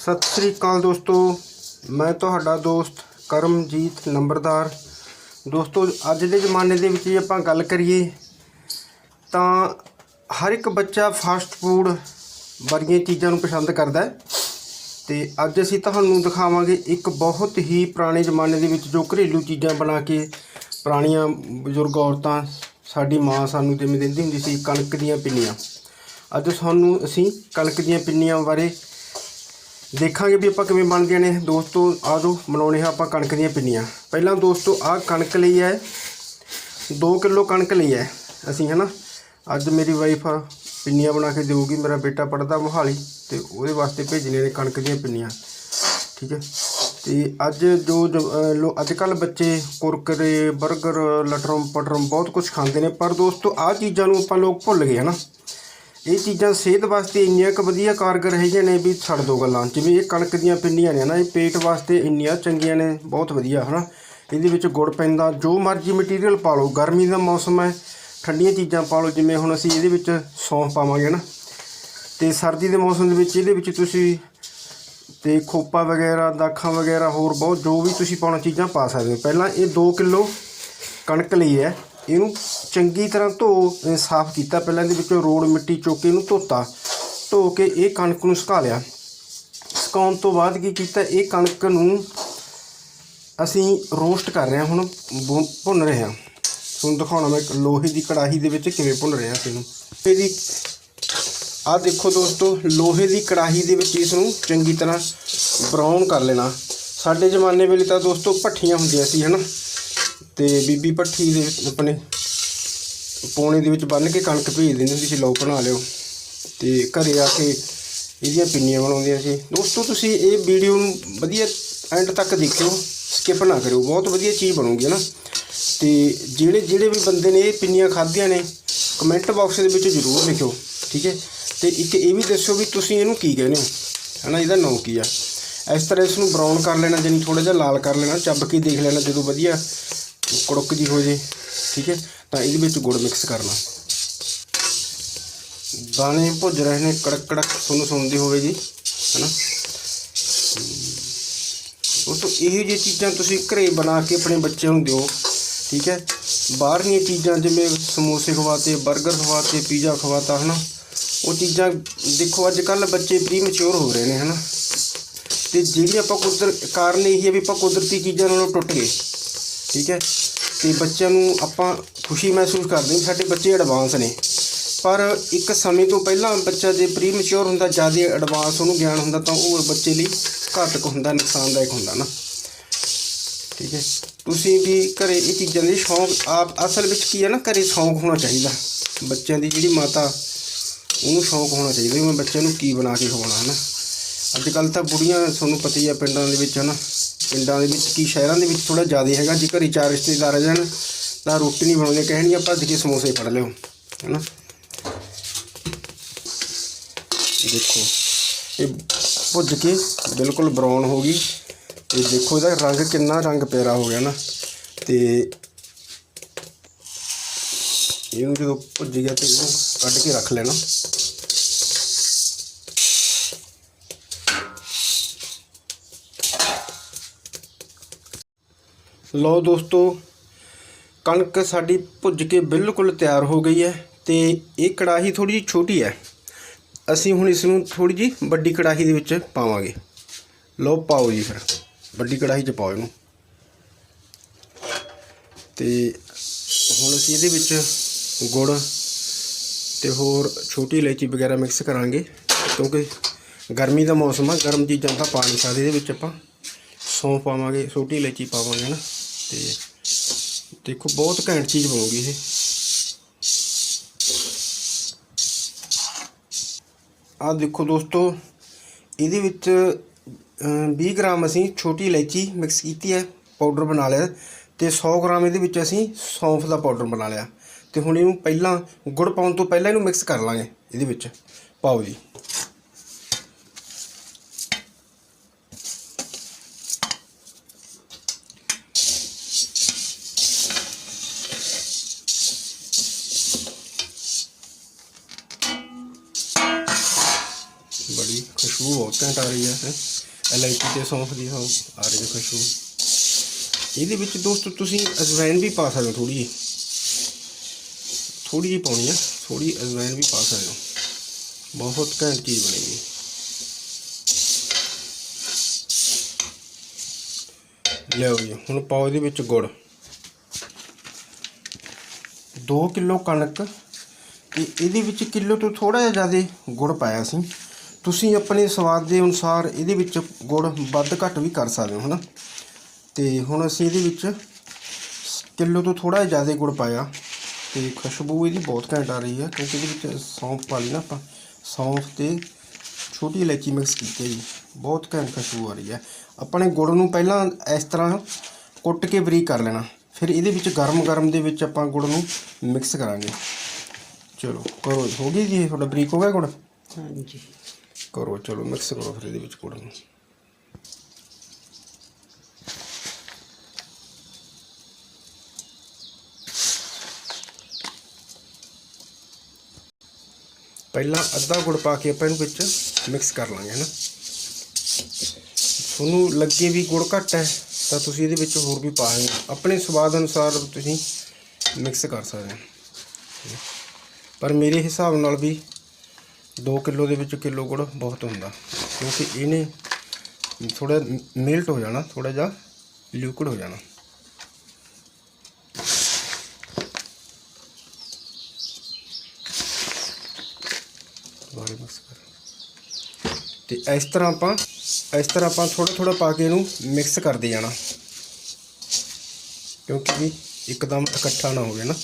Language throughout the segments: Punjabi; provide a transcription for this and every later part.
ਸਤਿ ਸ੍ਰੀ ਅਕਾਲ ਦੋਸਤੋ। ਮੈਂ ਤੁਹਾਡਾ ਦੋਸਤ ਕਰਮਜੀਤ ਨੰਬਰਦਾਰ। ਦੋਸਤੋ, ਅੱਜ ਦੇ ਜ਼ਮਾਨੇ ਦੇ ਵਿੱਚ ਜੇ ਆਪਾਂ ਗੱਲ ਕਰੀਏ, ਤਾਂ ਹਰ ਇੱਕ ਬੱਚਾ ਫਾਸਟ ਫੂਡ ਵਰਗੀਆਂ ਚੀਜ਼ਾਂ ਨੂੰ ਪਸੰਦ ਕਰਦਾ ਹੈ। ਤੇ ਅੱਜ ਅਸੀਂ ਤੁਹਾਨੂੰ ਦਿਖਾਵਾਂਗੇ ਇੱਕ ਬਹੁਤ ਹੀ ਪੁਰਾਣੇ ਜ਼ਮਾਨੇ ਦੇ ਵਿੱਚ ਜੋ ਘਰੇਲੂ ਚੀਜ਼ਾਂ ਬਣਾ ਕੇ ਪੁਰਾਣੀਆਂ ਬਜ਼ੁਰਗ ਔਰਤਾਂ, ਸਾਡੀ ਮਾਂ ਸਾਨੂੰ ਜਿਵੇਂ ਦਿੰਦੀ ਹੁੰਦੀ ਸੀ, ਕਣਕ ਦੀਆਂ ਪਿੰਨੀਆਂ। ਅੱਜ ਤੁਹਾਨੂੰ ਅਸੀਂ ਕਣਕ ਦੀਆਂ ਪਿੰਨੀਆਂ ਬਾਰੇ ਦੇਖਾਂਗੇ ਵੀ ਆਪਾਂ ਕਿਵੇਂ ਬਣਦੀਆਂ ਨੇ। ਦੋਸਤੋ ਆ ਆਜੋ ਬਣਾਉਣੇ ਆ ਆਪਾਂ ਕਣਕ ਦੀਆਂ ਪਿੰਨੀਆਂ। ਪਹਿਲਾਂ ਦੋਸਤੋ, ਆਹ ਕਣਕ ਲਈ ਹੈ। 2 ਕਿਲੋ ਕਣਕ ਲਈ ਹੈ ਅਸੀਂ, ਹਨਾ। ਅੱਜ ਮੇਰੀ ਵਾਈਫ ਪਿੰਨੀਆਂ ਬਣਾ ਕੇ ਦੇਊਗੀ। ਮੇਰਾ ਬੇਟਾ ਪੜਦਾ ਮੋਹਾਲੀ ਤੇ ਉਹਦੇ ਵਾਸਤੇ ਭੇਜਣੀਆਂ ਨੇ ਕਣਕ ਦੀਆਂ ਪਿੰਨੀਆਂ। ਠੀਕ ਹੈ। ਤੇ ਅੱਜ ਜੋ ਜ- ਲੋ, ਅੱਜ ਕੱਲ ਬੱਚੇ ਕੁਰਕਰੇ 버ਗਰ ਲਟਰਮ ਪਟਰਮ ਬਹੁਤ ਕੁਝ ਖਾਂਦੇ ਨੇ। ਪਰ ਦੋਸਤੋ, ਆਹ ਚੀਜ਼ਾਂ ਨੂੰ ਆਪਾਂ ਲੋਕ ਭੁੱਲ ਗਏ, ਹਨਾ। ਇਹ ਚੀਜ਼ਾਂ ਸਿਹਤ ਵਾਸਤੇ ਇੰਨੀਆਂ ਕੁ ਵਧੀਆ ਕਾਰਗਰ ਹੈਗੀਆਂ ਨੇ ਵੀ ਛੱਡ ਦੋ ਗੱਲਾਂ ਜਿਵੇਂ ਇਹ ਕਣਕ ਦੀਆਂ ਪਿੰਡੀਆਂ ਨੇ ਨਾ ਇਹ ਪੇਟ ਵਾਸਤੇ ਇੰਨੀਆਂ ਚੰਗੀਆਂ ਨੇ, ਬਹੁਤ ਵਧੀਆ ਹਨਾ। ਇਹਦੇ ਵਿੱਚ ਗੁੜ ਪੈਂਦਾ, ਜੋ ਮਰਜ਼ੀ ਮਟੀਰੀਅਲ ਪਾ ਲਓ, ਗਰਮੀ ਦਾ ਮੌਸਮ ਹੈ, ਠੰਡੀਆਂ ਚੀਜ਼ਾਂ ਪਾ ਲਓ, ਜਿਵੇਂ ਹੁਣ ਅਸੀਂ ਇਹਦੇ ਵਿੱਚ ਸੌਂਫ ਪਾਵਾਂਗੇ ਨਾ ਤੇ ਸਰਦੀ ਦੇ ਮੌਸਮ ਦੇ ਵਿੱਚ ਇਹਦੇ ਵਿੱਚ ਤੁਸੀਂ ਤੇ ਖੋਪਾ ਵਗੈਰਾ, ਦਾਖਾਂ ਵਗੈਰਾ, ਹੋਰ ਬਹੁਤ ਜੋ ਵੀ ਤੁਸੀਂ ਪਾਉਣਾ ਚੀਜ਼ਾਂ ਪਾ ਸਕਦੇ ਹੋ। ਪਹਿਲਾਂ ਇਹ 2 ਕਿਲੋ ਕਣਕ ਲਈ ਹੈ। ਇਹਨੂੰ ਚੰਗੀ ਤਰ੍ਹਾਂ ਧੋ ਸਾਫ਼ ਕੀਤਾ ਪਹਿਲਾਂ ਇਹਦੇ ਵਿੱਚੋਂ ਰੋੜ ਮਿੱਟੀ ਚੁੱਕ ਕੇ ਇਹਨੂੰ ਧੋਤਾ। ਧੋ ਕੇ ਇਹ ਕਣਕ ਨੂੰ ਸੁਕਾ ਲਿਆ। ਸੁਕਾਉਣ ਤੋਂ ਬਾਅਦ ਕੀ ਕੀਤਾ, ਇਹ ਕਣਕ ਨੂੰ ਅਸੀਂ ਰੋਸਟ ਕਰ ਰਹੇ ਹਾਂ, ਹੁਣ ਭੁ- ਭੁੰਨ ਰਹੇ ਹਾਂ। ਤੁਹਾਨੂੰ ਦਿਖਾਉਣਾ ਮੈਂ ਲੋਹੇ ਦੀ ਕੜਾਹੀ ਦੇ ਵਿੱਚ ਕਿਵੇਂ ਭੁੰਨ ਰਿਹਾ ਸੀ ਇਹਨੂੰ। ਇਹਦੀ ਆਹ ਦੇਖੋ ਦੋਸਤੋ, ਲੋਹੇ ਦੀ ਕੜਾਹੀ ਦੇ ਵਿੱਚ ਇਸ ਨੂੰ ਚੰਗੀ ਤਰ੍ਹਾਂ ਬਰਾਊਨ ਕਰ ਲੈਣਾ। ਸਾਡੇ ਜ਼ਮਾਨੇ ਵੇਲੇ ਤਾਂ ਦੋਸਤੋ ਭੱਠੀਆਂ ਹੁੰਦੀਆਂ ਸੀ, ਹਨਾ? ਤੇ ਬੀਬੀ ਭੱਠੀ ਦੇ ਆਪਣੇ ਪੌਣੇ ਦੇ ਵਿੱਚ ਬੰਨ੍ਹ ਕੇ ਕਣਕ ਭੇਜ ਦਿੰਦੀ ਹੁੰਦੀ ਸੀ, ਲਓ ਬਣਾ ਲਿਓ। ਤੇ ਘਰੇ ਆ ਕੇ ਇਹਦੀਆਂ ਪਿੰਨੀਆਂ ਬਣਾਉਂਦੀਆਂ ਸੀ ਦੋਸਤੋ, ਤੁਸੀਂ ਇਹ ਵੀਡੀਓ ਨੂੰ ਵਧੀਆ ਐਂਡ ਤੱਕ ਦੇਖਿਓ, ਸਕਿਪ ਨਾ ਕਰਿਓ। ਬਹੁਤ ਵਧੀਆ ਚੀਜ਼ ਬਣੂਗੀ ਨਾ ਤੇ ਜਿਹੜੇ ਜਿਹੜੇ ਵੀ ਬੰਦੇ ਨੇ ਇਹ ਪਿੰਨੀਆਂ ਖਾਧੀਆਂ ਨੇ, ਕਮੈਂਟ ਬਾਕਸ ਦੇ ਵਿੱਚ ਜ਼ਰੂਰ ਲਿਖਿਓ, ਠੀਕ ਹੈ? ਤੇ ਇੱਕ ਇਹ ਵੀ ਦੱਸਿਓ ਵੀ ਤੁਸੀਂ ਇਹਨੂੰ ਕੀ ਕਹਿੰਦੇ ਹੋ, ਹਨਾ? ਇਹਦਾ ਨਾਂ ਕੀ ਆ? ਇਸ ਤਰ੍ਹਾਂ ਇਸ ਨੂੰ ਬਰਾਊਨ ਕਰ ਲੈਣਾ ਜਾਨੀ ਥੋੜਾ ਜਿਹਾ ਲਾਲ ਕਰ ਲੈਣਾ, ਚੱਬ ਕੇ ਦੇਖ ਲੈਣਾ ਜਦੋਂ ਵਧੀਆ ਕੜੁੱਕ ਜੀ ਹੋ ਜੇ, ਠੀਕ ਹੈ? ਤਾਂ ਇਹਦੇ ਵਿੱਚ ਗੁੜ ਮਿਕਸ ਕਰਨਾ। ਦਾਣੇ ਭੁੱਜ ਰਹੇ ਨੇ, ਕੜਕ ਕੜਕ ਤੁਹਾਨੂੰ ਸੁਣਦੀ ਹੋਵੇ ਜੀ ਹੈਨਾ ਤੋਂ ਇਹੋ ਜਿਹੀਆਂ ਚੀਜ਼ਾਂ ਤੁਸੀਂ ਘਰੇ ਬਣਾ ਕੇ ਆਪਣੇ ਬੱਚਿਆਂ ਨੂੰ ਦਿਓ, ਠੀਕ ਹੈ? ਬਾਹਰਲੀਆਂ ਚੀਜ਼ਾਂ ਜਿਵੇਂ ਸਮੋਸੇ ਖਵਾਤੇ 버ਗਰ ਖਵਾਤੇ, ਪੀਜ਼ਾ ਖਵਾਤਾ, ਹਨਾ? ਉਹ ਚੀਜ਼ਾਂ ਦੇਖੋ ਅੱਜ ਕੱਲ ਬੱਚੇ ਪ੍ਰੀ ਮੈਚੁਰ ਹੋ ਰਹੇ ਨੇ, ਹਨਾ? ਤੇ ਜਿਹੜੀ ਆਪਾਂ ਕੁਦਰਤ, ਕਾਰਨ ਇਹ ਹੈ ਵੀ ਆਪਾਂ ਕੁਦਰਤੀ ਚੀਜ਼ਾਂ ਨਾਲੋਂ ਟੁੱਟ ਗਏ। ਠੀਕ ਹੈ? ਤੇ ਬੱਚਿਆਂ ਨੂੰ ਆਪਾਂ ਖੁਸ਼ੀ ਮਹਿਸੂਸ ਕਰਦੇ ਹਾਂ ਵੀ ਸਾਡੇ ਬੱਚੇ ਐਡਵਾਂਸ ਨੇ। ਪਰ ਇੱਕ ਸਮੇਂ ਤੋਂ ਪਹਿਲਾਂ ਬੱਚਾ ਜੇ ਪ੍ਰੀ ਮੈਚੁਰ ਹੁੰਦਾ, ਜ਼ਿਆਦਾ ਐਡਵਾਂਸ ਉਹਨੂੰ ਗਿਆਨ ਹੁੰਦਾ ਤਾਂ ਉਹ ਬੱਚੇ ਲਈ ਘਾਤਕ ਹੁੰਦਾ, ਨੁਕਸਾਨਦਾਇਕ ਹੁੰਦਾ ਨਾ। ਠੀਕ ਹੈ? ਤੁਸੀਂ ਵੀ ਘਰੇ ਇਹ ਚੀਜ਼ਾਂ ਦੇ ਸ਼ੌਂਕ, ਆਪ ਅਸਲ ਵਿੱਚ ਕੀ ਹੈ ਨਾ, ਘਰੇ ਸ਼ੌਂਕ ਹੋਣਾ ਚਾਹੀਦਾ। ਬੱਚਿਆਂ ਦੀ ਜਿਹੜੀ ਮਾਤਾ, ਉਹਨੂੰ ਸ਼ੌਂਕ ਹੋਣਾ ਚਾਹੀਦਾ ਵੀ ਮੈਂ ਬੱਚਿਆਂ ਨੂੰ ਕੀ ਬਣਾ ਕੇ ਖਵਾਉਣਾ ਹੈ ਨਾ ਅੱਜ ਕੱਲ ਤਾਂ ਬੁੜੀਆਂ, ਤੁਹਾਨੂੰ ਪਤਾ ਹੀ ਆ ਪਿੰਡਾਂ ਦੇ ਵਿੱਚ ਹੈ ਨਾ ਪਿੰਡਾਂ ਦੇ ਵਿੱਚ ਕੀ ਸ਼ਹਿਰਾਂ ਦੇ ਵਿੱਚ ਥੋੜਾ ਜ਼ਿਆਦਾ ਹੈਗਾ, ਜੇ ਘਰੇ ਚਾਰ ਰਿਸ਼ਤੇਦਾਰ ਆ ਜਾਣ ਤਾਂ ਰੋਟੀ ਨਹੀਂ ਬਣਾਉਂਦੇ ਕਹਿਣਗੇ ਭੱਜ ਕੇ ਸਮੋਸੇ ਫੜ ਲਿਓ, ਹਨਾ? ਦੇਖੋ, ਇਹ ਭੁੱਜ ਕੇ ਬਿਲਕੁਲ ਬਰਾਊਨ ਹੋ ਗਈ ਤੇ ਦੇਖੋ ਇਹਦਾ ਰੰਗ ਕਿੰਨਾ ਰੰਗ ਪਿਆਰਾ ਹੋ ਗਿਆ ਨਾ, ਤੇ ਇਹਨੂੰ ਜਦੋਂ ਭੁੱਜ ਗਿਆ ਤੇ ਇਹਨੂੰ ਕੱਢ ਕੇ ਰੱਖ ਲੈਣਾ। ਲਓ ਦੋਸਤੋ, ਕਣਕ ਸਾਡੀ ਭੁੱਜ ਕੇ ਬਿਲਕੁਲ ਤਿਆਰ ਹੋ ਗਈ ਹੈ ਤੇ ਇਹ ਕੜਾਹੀ ਥੋੜੀ ਜਿਹੀ ਛੋਟੀ ਹੈ। ਅਸੀਂ ਹੁਣ ਇਸ ਨੂੰ ਥੋੜੀ ਜਿਹੀ ਵੱਡੀ ਕੜਾਹੀ ਦੇ ਵਿੱਚ ਪਾਵਾਂਗੇ। ਲਓ ਪਾਓ ਜੀ ਫਿਰ, ਵੱਡੀ ਕੜਾਹੀ 'ਚ ਪਾਓ ਇਹਨੂੰ। ਤੇ ਹੁਣ ਅਸੀਂ ਇਹਦੇ ਵਿੱਚ ਗੁੜ ਤੇ ਹੋਰ ਛੋਟੀ ਇਲਾਇਚੀ ਵਗੈਰਾ ਮਿਕਸ ਕਰਾਂਗੇ, ਕਿਉਂਕਿ ਗਰਮੀ ਦਾ ਮੌਸਮ ਆ, ਗਰਮ ਚੀਜ਼ਾਂ ਤਾਂ ਪਾ ਨਹੀਂ ਸਕਦੇ। ਇਹਦੇ ਵਿੱਚ ਆਪਾਂ ਸੌਂਫ ਪਾਵਾਂਗੇ, ਛੋਟੀ ਇਲਾਇਚੀ ਪਾਵਾਂਗੇ ਨਾ ਤੇ ਦੇਖੋ ਬਹੁਤ ਘੈਂਟ ਚੀਜ਼ ਬਣੂਗੀ ਇਹ। ਆਹ ਦੇਖੋ ਦੋਸਤੋ ਇਹਦੇ ਵਿੱਚ ਅਮ, 20 ਗ੍ਰਾਮ ਅਸੀਂ ਛੋਟੀ ਇਲਾਇਚੀ ਮਿਕਸ ਕੀਤੀ ਹੈ ਪਾਊਡਰ ਬਣਾ ਲਿਆ। ਤੇ 100 ਗ੍ਰਾਮ ਇਹਦੇ ਵਿੱਚ ਅਸੀਂ ਸੌਂਫ ਦਾ ਪਾਊਡਰ ਬਣਾ ਲਿਆ। ਤੇ ਹੁਣ ਇਹਨੂੰ ਪਹਿਲਾਂ ਗੁੜ ਪਾਉਣ ਤੋਂ ਪਹਿਲਾਂ ਇਹਨੂੰ ਮਿਕਸ ਕਰ ਲਾਂਗੇ ਇਹਦੇ ਵਿੱਚ। ਪਾਓ ਜੀ। ਬਹੁਤ ਘੈਂਟ ਆ ਰਹੀ ਹੈ ਇਲਾਇਚੀ ਤੇ ਸੌਂਫ ਦੀ ਸੌਂ ਆ ਰਹੀ ਹੈ ਖੁਸ਼ਬੂ। ਇਹਦੇ ਵਿੱਚ ਦੋਸਤੋ, ਤੁਸੀਂ ਅਜਵਾਇਨ ਵੀ ਪਾ ਸਕਦੇ ਹੋ ਥੋੜੀ ਜਿਹੀ। ਥੋੜੀ ਜਿਹੀ ਪਾਉਣੀ ਆ ਥੋੜੀ ਅਜਵਾਇਨ ਵੀ ਪਾ ਸਕਦੇ ਹੋ। ਬਹੁਤ ਘੈਂਟ ਚੀਜ਼ ਬਣੇਗੀ ਲਿਆਓ ਜੀ, ਹੁਣ ਪਾਓ ਇਹਦੇ ਵਿੱਚ ਗੁੜ। 2 ਕਿਲੋ ਕਣਕ, ਤੇ ਇਹਦੇ ਵਿੱਚ ਕਿਲੋ ਤੋਂ ਥੋੜਾ ਜਿਹਾ ਜ਼ਿਆਦਾ ਗੁੜ ਪਾਇਆ ਸੀ। ਤੁਸੀਂ ਆਪਣੇ ਸਵਾਦ ਦੇ ਅਨੁਸਾਰ ਇਹਦੇ ਵਿੱਚ ਗੁੜ ਵੱਧ ਘੱਟ ਵੀ ਕਰ ਸਕਦੇ ਹੋ, ਹਨਾ? ਤੇ ਹੁਣ ਅਸੀਂ ਇਹਦੇ ਵਿੱਚ ਕਿਲੋ ਤੋਂ ਥੋੜਾ ਜਿਹਾ ਜ਼ਿਆਦਾ ਗੁੜ ਪਾਇਆ ਤੇ ਖੁਸ਼ਬੂ ਇਹਦੀ ਬਹੁਤ ਘੈਂਟ ਆ ਰਹੀ ਹੈ ਕਿਉਂਕਿ ਇਹਦੇ ਵਿੱਚ ਸੌਂਫ ਪਾ ਲਈ ਨਾ ਆਪਾਂ। ਸੌਂਫ ਤੇ ਛੋਟੀ ਇਲਾਇਚੀ ਮਿਕਸ ਕੀਤੀ ਜੀ। ਬਹੁਤ ਘੈਂਟ ਖੁਸ਼ਬੂ ਆ ਰਹੀ ਹੈ। ਆਪਾਂ ਨੇ ਗੁੜ ਨੂੰ ਪਹਿਲਾਂ ਇਸ ਤਰ੍ਹਾਂ ਕੁੱਟ ਕੇ ਬਰੀਕ ਕਰ ਲੈਣਾ। ਫਿਰ ਇਹਦੇ ਵਿੱਚ ਗਰਮ ਗਰਮ ਦੇ ਵਿੱਚ ਆਪਾਂ ਗੁੜ ਨੂੰ ਮਿਕਸ ਕਰਾਂਗੇ। ਚਲੋ, ਕਰੋ ਹੋ ਗਈ ਜੀ ਇਹ ਤੁਹਾਡਾ ਬਰੀਕ ਹੋ ਗਿਆ ਗੁੜ? ਹਾਂਜੀ। ਕਰੋ, ਚਲੋ ਮਿਕਸ ਕਰੋ ਫਿਰ ਇਹਦੇ ਵਿੱਚ ਗੁੜ ਨੂੰ। ਪਹਿਲਾਂ ਅੱਧਾ ਗੁੜ ਪਾ ਕੇ ਆਪਾਂ ਇਹਨੂੰ ਵਿੱਚ ਮਿਕਸ ਕਰ ਲਾਂਗੇ, ਹਨਾ? ਤੁਹਾਨੂੰ ਲੱਗੇ ਵੀ ਗੁੜ ਘੱਟ ਹੈ, ਤਾਂ ਤੁਸੀਂ ਇਹਦੇ ਵਿੱਚ ਹੋਰ ਵੀ ਪਾ ਸਕਦੇ ਆਪਣੇ ਸਵਾਦ ਅਨੁਸਾਰ ਤੁਸੀਂ ਮਿਕਸ ਕਰ ਸਕਦੇ ਹੋ। ਪਰ ਮੇਰੇ ਹਿਸਾਬ ਨਾਲ ਵੀ 2 ਕਿਲੋ ਦੇ ਵਿੱਚ ਕਿਲੋ ਗੁੜ ਬਹੁਤ ਹੁੰਦਾ, ਕਿਉਂਕਿ ਇਹਨੇ ਥੋੜਾ ਮਿਲਟ ਹੋ ਜਾਣਾ ਥੋੜਾ ਜਿਹਾ ਲਿਕੁਇਡ ਹੋ ਜਾਣਾ। ਦੁਬਾਰਾ ਮਿਕਸ ਕਰ। ਤੇ ਇਸ ਤਰ੍ਹਾਂ ਆਪਾਂ, ਇਸ ਤਰ੍ਹਾਂ ਆਪਾਂ ਥੋੜਾ ਥੋੜਾ ਪਾ ਕੇ ਇਹਨੂੰ ਮਿਕਸ ਕਰਦੇ ਜਾਣਾ, ਕਿਉਂਕਿ ਇੱਕਦਮ ਇਕੱਠਾ ਨਾ ਹੋਵੇ ਨਾ।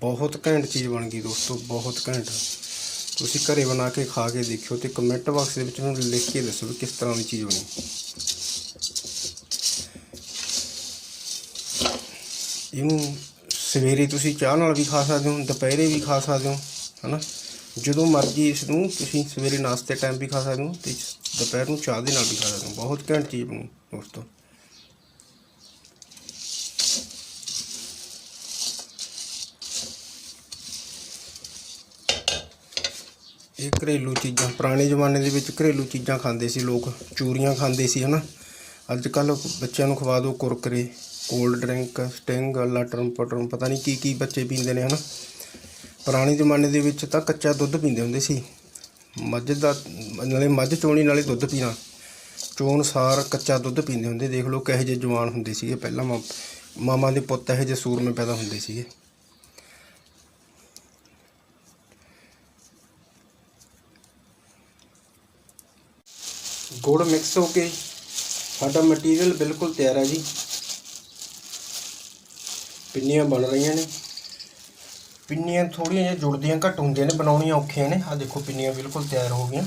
ਬਹੁਤ ਘੈਂਟ ਚੀਜ਼ ਬਣ ਗਈ ਦੋਸਤੋ, ਬਹੁਤ ਘੈਂਟ। ਤੁਸੀਂ ਘਰੇ ਬਣਾ ਕੇ ਖਾ ਕੇ ਦੇਖਿਓ ਤੇ ਕਮੈਂਟ ਬਾਕਸ ਦੇ ਵਿੱਚ ਮੈਨੂੰ ਲਿਖ ਕੇ ਦੱਸੋ ਵੀ ਕਿਸ ਤਰ੍ਹਾਂ ਦੀ ਚੀਜ਼ ਬਣੀ। ਇਹਨੂੰ ਸਵੇਰੇ ਤੁਸੀਂ ਚਾਹ ਨਾਲ ਵੀ ਖਾ ਸਕਦੇ ਹੋ, ਦੁਪਹਿਰੇ ਵੀ ਖਾ ਸਕਦੇ ਹੋ, ਹਨਾ? ਜਦੋਂ ਮਰਜ਼ੀ ਇਸ ਨੂੰ ਤੁਸੀਂ ਸਵੇਰੇ ਨਾਸ਼ਤੇ ਟਾਈਮ ਵੀ ਖਾ ਸਕਦੇ ਹੋ ਤੇ ਦੁਪਹਿਰ ਨੂੰ ਚਾਹ ਦੇ ਨਾਲ ਵੀ ਖਾ ਸਕਦੇ ਹੋ। ਬਹੁਤ ਘੈਂਟ ਚੀਜ਼ ਬਣੀ ਦੋਸਤੋ। ਇਹ ਘਰੇਲੂ ਚੀਜ਼ਾਂ, ਪੁਰਾਣੇ ਜ਼ਮਾਨੇ ਦੇ ਵਿੱਚ ਘਰੇਲੂ ਚੀਜ਼ਾਂ ਖਾਂਦੇ ਸੀ ਲੋਕ, ਚੂਰੀਆਂ ਖਾਂਦੇ ਸੀ, ਹਨਾ? ਅੱਜ ਕੱਲ ਬੱਚਿਆਂ ਨੂੰ ਖਵਾ ਦਿਓ ਕੁਰਕਰੇ ਕੋਲਡ ਡਰਿੰਕ ਸਟਿੰਗ ਲਟਰਮ ਪਟਰਮ ਪਤਾ ਨਹੀਂ ਕੀ ਕੀ ਬੱਚੇ ਪੀਂਦੇ ਨੇ, ਹਨਾ? ਪੁਰਾਣੇ ਜ਼ਮਾਨੇ ਦੇ ਵਿੱਚ ਤਾਂ ਕੱਚਾ ਦੁੱਧ ਪੀਂਦੇ ਹੁੰਦੇ ਸੀ। ਮੱਝ ਦਾ, ਨਾਲੇ ਮੱਝ ਚੋਣੀ ਨਾਲੇ ਦੁੱਧ ਪੀਣਾ। ਚੋਣ ਸਾਰ ਕੱਚਾ ਦੁੱਧ ਪੀਂਦੇ ਹੁੰਦੇ, ਦੇਖ ਲਓ ਕਿਹੋ ਜਿਹੇ ਜਵਾਨ ਹੁੰਦੇ ਸੀਗੇ, ਪਹਿਲਾਂ ਮਾ- ਮਾਮਾ ਦੇ ਪੁੱਤ ਇਹੋ ਜਿਹੇ ਸੂਰਮੇ ਪੈਦਾ ਹੁੰਦੇ ਸੀਗੇ। ਗੁੜ ਮਿਕਸ ਹੋ ਕੇ ਸਾਡਾ ਮਟੀਰੀਅਲ ਬਿਲਕੁਲ ਤਿਆਰ ਹੈ ਜੀ। ਪਿੰਨੀਆਂ ਬਣ ਰਹੀਆਂ ਨੇ। ਪਿੰਨੀਆਂ ਥੋੜੀਆਂ ਜਿਹੀਆਂ ਜੁੜਦੀਆਂ, ਘੱਟ ਹੁੰਦੀਆਂ ਨੇ, ਬਣਾਉਣੀਆਂ ਔਖੀਆਂ ਨੇ। ਆ ਦੇਖੋ, ਪਿੰਨੀਆਂ ਬਿਲਕੁਲ ਤਿਆਰ ਹੋ ਗਈਆਂ।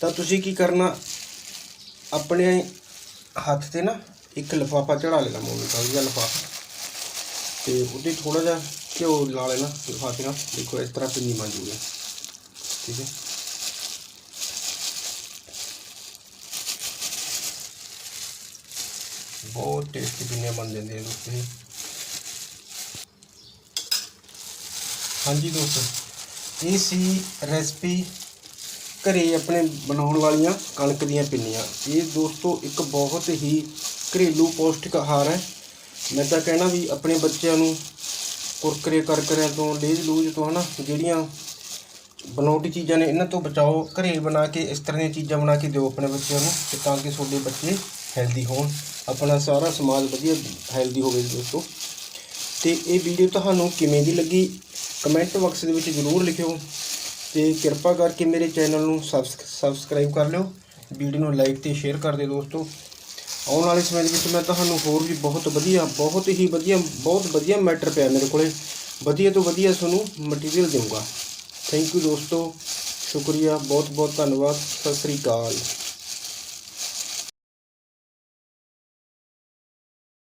ਤਾਂ ਤੁਸੀਂ ਕੀ ਕਰਨਾ? ਆਪਣੇ ਹੱਥ ਤੇ ਨਾ ਇੱਕ ਲਿਫਾਫਾ ਚੜਾ ਲੈਣਾ ਮੋਮੀ ਦਾ ਜਿਹਾ ਲਿਫਾਫਾ। ਤੇ ਉਹਦੇ ਥੋੜਾ ਜਿਹਾ ਘਿਓ ਲਾ ਲੈਣਾ ਲਿਫਾਫੇ ਨਾਲ। ਦੇਖੋ, ਇਸ ਤਰ੍ਹਾਂ ਪਿੰਨੀ ਬਣ ਜੂਗੀ ਠੀਕ ਹੈ। ਬਹੁਤ ਟੇਸਟੀ ਪਿੰਨੀਆਂ ਬਣ ਜਾਂਦੇ ਨੇ ਦੋਸਤੋ ਹਾਂਜੀ ਦੋਸਤੋ, ਇਹ ਸੀ ਰੈਸਪੀ ਘਰੇ ਆਪਣੇ ਬਣਾਉਣ ਵਾਲੀਆਂ ਕਣਕ ਦੀਆਂ ਪਿੰਨੀਆਂ। ਇਹ ਦੋਸਤੋ ਇੱਕ ਬਹੁਤ ਹੀ ਘਰੇਲੂ ਪੌਸ਼ਟਿਕ ਆਹਾਰ ਹੈ। ਮੈਂ ਤਾਂ ਕਹਿਣਾ ਵੀ ਆਪਣੇ ਬੱਚਿਆਂ ਨੂੰ ਕੁਰਕਰੇ ਕਰਕਰਿਆਂ ਤੋਂ ਲੇਜ ਲੂਜ ਤੋਂ ਹਨਾ, ਜਿਹੜੀਆਂ ਬਣਾਉਟੀ ਚੀਜ਼ਾਂ ਨੇ, ਇਹਨਾਂ ਤੋਂ ਬਚਾਓ, ਘਰੇ ਬਣਾ ਕੇ, ਇਸ ਤਰ੍ਹਾਂ ਦੀਆਂ ਚੀਜ਼ਾਂ ਬਣਾ ਕੇ ਦਿਓ ਆਪਣੇ ਬੱਚਿਆਂ ਨੂੰ, ਤੇ ਤਾਂ ਕਿ ਤੁਹਾਡੇ ਬੱਚੇ ਹੈਲਦੀ ਹੋਣ, ਆਪਣਾ ਸਾਰਾ ਸਮਾਜ ਵਧੀਆ ਹੈਲਦੀ ਹੋਵੇ ਦੋਸਤੋ ਤੇ। ਇਹ ਵੀਡੀਓ ਤੁਹਾਨੂੰ ਕਿਵੇਂ ਦੀ ਲੱਗੀ ਕਮੈਂਟ ਬਾਕਸ ਦੇ ਵਿੱਚ ਜ਼ਰੂਰ ਲਿਖਿਓ। ਤੇ ਕਿਰਪਾ ਕਰਕੇ ਮੇਰੇ ਚੈਨਲ ਨੂੰ ਸਬਸ- ਸਬਸਕ੍ਰਾਈਬ ਕਰ ਲਿਓ। ਵੀਡੀਓ ਨੂੰ ਲਾਈਕ ਤੇ ਸ਼ੇਅਰ ਕਰ ਦਿਓ ਦੋਸਤੋ। ਆਉਣ ਵਾਲੇ ਸਮੇਂ ਦੇ ਵਿੱਚ ਮੈਂ ਤੁਹਾਨੂੰ ਹੋਰ ਵੀ ਬਹੁਤ ਵਧੀਆ, ਬਹੁਤ ਹੀ ਵਧੀਆ, ਬਹੁਤ ਵਧੀਆ ਮੈਟਰ ਪਿਆ ਮੇਰੇ ਕੋਲੇ। ਵਧੀਆ ਤੋਂ ਵਧੀਆ ਤੁਹਾਨੂੰ ਮਟੀਰੀਅਲ ਦੇਵਾਂਗਾ ਥੈਂਕ ਯੂ ਦੋਸਤੋ। ਸ਼ੁਕਰੀਆ ਬਹੁਤ ਬਹੁਤ ਧੰਨਵਾਦ। ਸਤਿ ਸ੍ਰੀ ਅਕਾਲ।